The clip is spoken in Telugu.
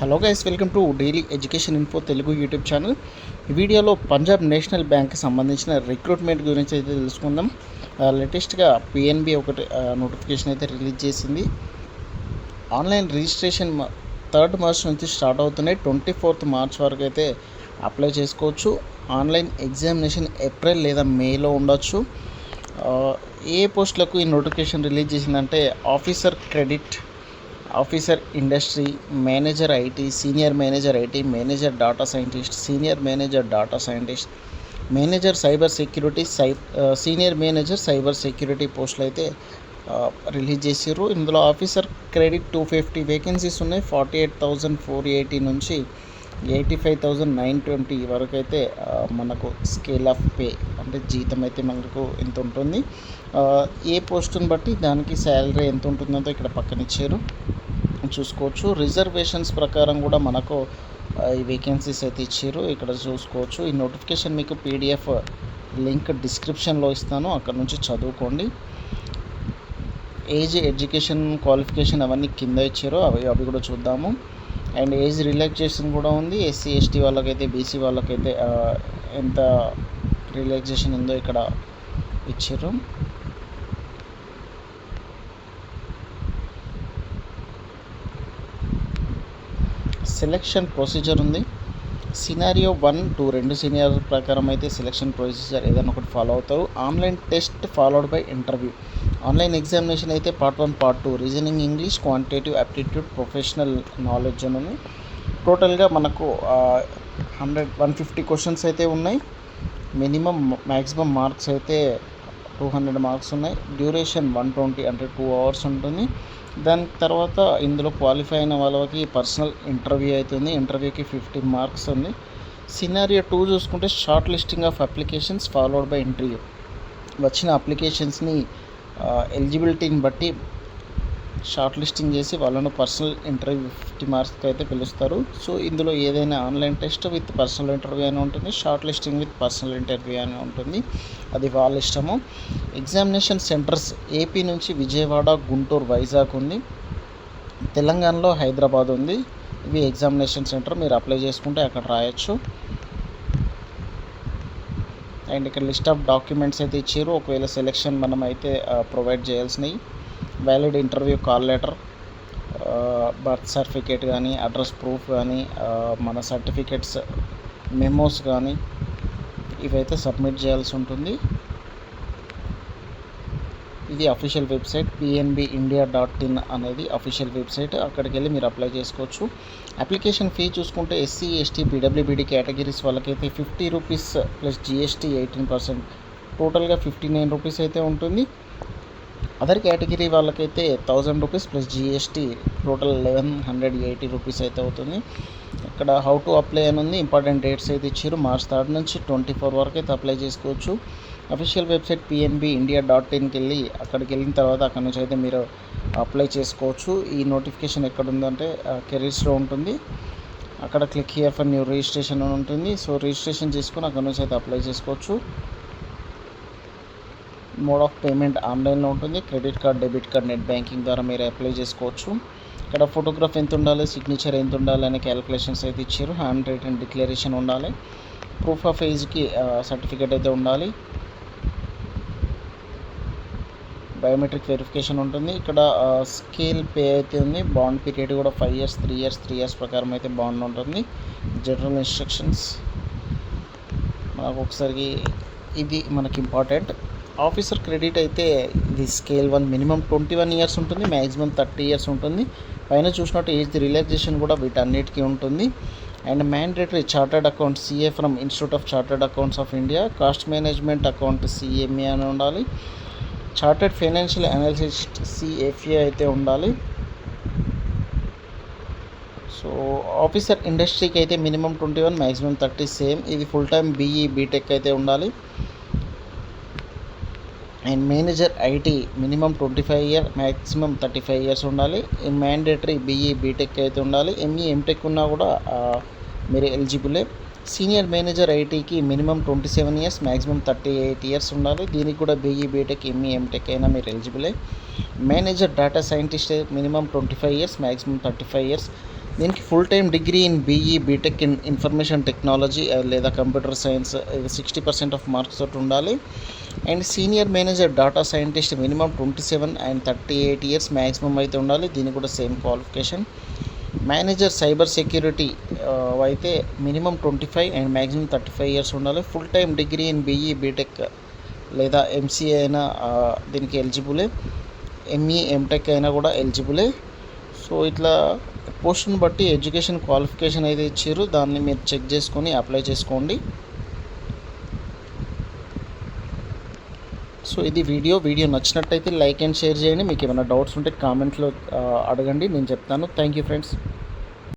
Hello guys welcome to daily education info Telugu YouTube channel. వీడియోలో పంజాబ్ నేషనల్ బ్యాంక్కి సంబంధించిన రిక్రూట్మెంట్ గురించి అయితే తెలుసుకుందాం. లేటెస్ట్గా పిఎన్బి ఒకటి నోటిఫికేషన్ అయితే రిలీజ్ చేసింది. ఆన్లైన్ రిజిస్ట్రేషన్ థర్డ్ మార్చ్ నుంచి స్టార్ట్ అవుతున్నాయి. ట్వంటీ ఫోర్త్ మార్చ్ వరకు అయితే అప్లై చేసుకోవచ్చు. ఆన్లైన్ ఎగ్జామినేషన్ ఏప్రిల్ లేదా మేలో ఉండొచ్చు. ఏ పోస్టులకు ఈ నోటిఫికేషన్ రిలీజ్ చేసిందంటే officer credit officer industry manager IT senior manager IT manager data scientist senior manager data scientist manager cyber security Sye senior manager cyber security పోస్టులు అయితే రిలీజ్ చేసారు ఇందులో officer credit two fifty vacancies ఉన్నాయి. Forty eight thousand four eighty నుంచి eighty five thousand nine twenty వరకు అయితే మనకు స్కేల్ ఆఫ్ పే అంటే జీతం అయితే మనకు ఎంత ఉంటుంది. ఏ పోస్టుని బట్టి దానికి శాలరీ ఎంత ఉంటుందో ఇక్కడ పక్కన ఇచ్చారు. చూసుకోవచ్చు. రిజర్వేషన్స్ ప్రకారం కూడా మనకు ఈ వేకెన్సీస్ అయితే ఇచ్చారు. ఇక్కడ చూసుకోవచ్చు. ఈ నోటిఫికేషన్ మీకు పీడిఎఫ్ లింక్ డిస్క్రిప్షన్లో ఇస్తాను. అక్కడ నుంచి చదువుకోండి. ఏజ్ ఎడ్యుకేషన్ క్వాలిఫికేషన్ అవన్నీ కింద ఇచ్చారు. అవి అవి కూడా చూద్దాము. అండ్ ఏజ్ రిలాక్సేషన్ కూడా ఉంది. ఎస్సీ ఎస్టీ వాళ్ళకైతే బీసీ వాళ్ళకైతే ఎంత రిలాక్సేషన్ ఉందో ఇక్కడ ఇచ్చారు. సెలెక్షన్ ప్రొసీజర్ ఉంది. సినారియో వన్ టూ రెండు సీనియర్ ప్రకారం అయితే సెలెక్షన్ ప్రొసీజర్ ఏదైనా ఒకటి ఫాలో అవుతారు. Online test followed by interview online examination అయితే part one part two reasoning English quantitative aptitude professional knowledge అని ఉంది టోటల్గా మనకు హండ్రెడ్ వన్ ఫిఫ్టీ క్వశ్చన్స్ అయితే ఉన్నాయి. మినిమం మ్యాక్సిమం మార్క్స్ అయితే టూ హండ్రెడ్ మార్క్స్ ఉన్నాయి. డ్యూరేషన్ వన్ ట్వంటీ అంటే టూ అవర్స్ ఉంటుంది. దాని తర్వాత ఇందులో క్వాలిఫై అయిన వాళ్ళకి పర్సనల్ ఇంటర్వ్యూ అవుతుంది ఇంటర్వ్యూకి ఫిఫ్టీ మార్క్స్ ఉంది. సినారియో టూ చూసుకుంటే short listing of applications followed by interview వచ్చిన అప్లికేషన్స్ని ఎలిజిబిలిటీని బట్టి షార్ట్ లిస్టింగ్ చేసి వాళ్ళను పర్సనల్ ఇంటర్వ్యూ ఫిఫ్టీ మార్క్స్కి అయితే పిలుస్తారు. సో ఇందులో ఏదైనా online test with personal interview అని ఉంటుంది short listing with personal interview అని ఉంటుంది. అది వాళ్ళ ఇష్టము. ఎగ్జామినేషన్ సెంటర్స్ ఏపీ నుంచి విజయవాడ గుంటూరు వైజాగ్ ఉంది. తెలంగాణలో హైదరాబాద్ ఉంది. ఇవి ఎగ్జామినేషన్ సెంటర్ మీరు అప్లై చేసుకుంటే అక్కడ రాయొచ్చు. అండ్ ఇక్కడ లిస్ట్ ఆఫ్ డాక్యుమెంట్స్ అయితే ఇచ్చారు. ఒకవేళ సెలెక్షన్ మనం అయితే ప్రొవైడ్ చేయాల్సినవి. Valid interview call letter birth certificate కానీ అడ్రస్ ప్రూఫ్ కానీ మన సర్టిఫికేట్స్ మెమోస్ కానీ ఇవైతే సబ్మిట్ చేయాల్సి ఉంటుంది. ఇది official website PNB India dot in అనేది అఫీషియల్ వెబ్సైట్ అక్కడికి వెళ్ళి మీరు అప్లై చేసుకోవచ్చు అప్లికేషన్ ఫీ చూసుకుంటే ఎస్సీ ఎస్టీ పీడబ్ల్యూబీడీ కేటగిరీస్ వాళ్ళకైతే fifty rupees plus GST eighteen percent టోటల్గా ఫిఫ్టీ నైన్ రూపీస్ అయితే ఉంటుంది. అదర్ కేటగిరీ వాళ్ళకైతే thousand rupees plus GST total eleven hundred eighty rupees అయితే అవుతుంది. ఇక్కడ హౌ టు అప్లై అని ఉంది. ఇంపార్టెంట్ డేట్స్ అయితే ఇచ్చారు. మార్చ్ థర్డ్ నుంచి ట్వంటీ ఫోర్ వరకు అయితే అప్లై చేసుకోవచ్చు. Official website PNB India dot ఇన్కి వెళ్ళి అక్కడికి వెళ్ళిన తర్వాత అక్కడ నుంచి అయితే మీరు అప్లై చేసుకోవచ్చు. ఈ నోటిఫికేషన్ ఎక్కడ ఉందంటే కెరీర్స్లో ఉంటుంది. అక్కడ click here for new registration అని ఉంటుంది. సో రిజిస్ట్రేషన్ చేసుకుని అక్కడ నుంచి అయితే అప్లై చేసుకోవచ్చు. మోడ్ ఆఫ్ పేమెంట్ ఆన్లైన్లో ఉంటుంది. Credit card debit card net banking ద్వారా మీరు అప్లై చేసుకోవచ్చు. ఇక్కడ ఫోటోగ్రాఫ్ ఎంత ఉండాలి సిగ్నేచర్ ఎంత ఉండాలి అనే క్యాలిక్యులేషన్స్ అయితే ఇచ్చారు. హ్యాండ్ రైటన్ డిక్లరేషన్ ఉండాలి ప్రూఫ్ ఆఫ్ ఏజ్కి సర్టిఫికేట్ అయితే ఉండాలి. బయోమెట్రిక్ వెరిఫికేషన్ ఉంటుంది. ఇక్కడ స్కేల్ పే అయితే ఉంది. బాండ్ పీరియడ్ కూడా five years three years three years ప్రకారం అయితే బాండ్ ఉంటుంది. జనరల్ ఇన్స్ట్రక్షన్స్ మనకు ఒకసారి ఇది మనకి ఇంపార్టెంట్ ఆఫీసర్ క్రెడిట్ అయితే ఇది scale one minimum twenty one years ఉంటుంది. మ్యాక్సిమం థర్టీ ఇయర్స్ ఉంటుంది. పైన చూసినట్టు ఏజ్ రిలాక్సేషన్ కూడా వీటన్నిటికీ ఉంటుంది. And mandatory chartered account CA from institute of chartered accounts of India cost management account CMA అని ఉండాలి. చార్టర్డ్ ఫైనాన్షియల్ అనాలిసిస్ట్ సిఎఫ్ఏ అయితే ఉండాలి. సో ఆఫీసర్ ఇండస్ట్రీకి అయితే minimum twenty one maximum thirty same ఇది ఫుల్ టైం బీఈ బీటెక్ అయితే ఉండాలి. And manager IT minimum twenty five year maximum thirty five years ఉండాలి మ్యాండేటరీ బీఈ బీటెక్ అయితే ఉండాలి. ఎంఈ ఎంటెక్ ఉన్నా కూడా మీరు ఎలిజిబులే సీనియర్ మేనేజర్ ఐటీకి minimum twenty seven years maximum thirty eight years ఉండాలి. దీనికి కూడా బీఈ బీటెక్ ఎంఈ ఎంటెక్ అయినా మీరు ఎలిజిబులే manager data scientist minimum twenty five years maximum thirty five years. దీనికి full time degree in BE BTech in information technology లేదా computer science sixty percent of marks తోటి ఉండాలి. And senior manager data scientist minimum twenty seven and thirty eight years maximum అయితే ఉండాలి. దీనికి కూడా same qualification manager cyber security అయితే minimum twenty five and maximum thirty five years ఉండాలి. Full time degree in BE BTech లేదా ఎంసీఏ అయినా దీనికి ఎలిజిబులే. ఎంఈ ఎంటెక్ అయినా కూడా ఎలిజిబులే. సో ఇట్లా పోస్ట్ని బట్టి ఎడ్యుకేషన్ క్వాలిఫికేషన్ అయితే ఇచ్చారు. దాన్ని మీరు చెక్ చేసుకొని అప్లై చేసుకోండి. సో ఇది వీడియో. వీడియో నచ్చినట్టయితే లైక్ అండ్ షేర్ చేయండి. మీకు ఏమైనా డౌట్స్ ఉంటే కామెంట్లో అడగండి. నేను చెప్తాను. Thank you friends.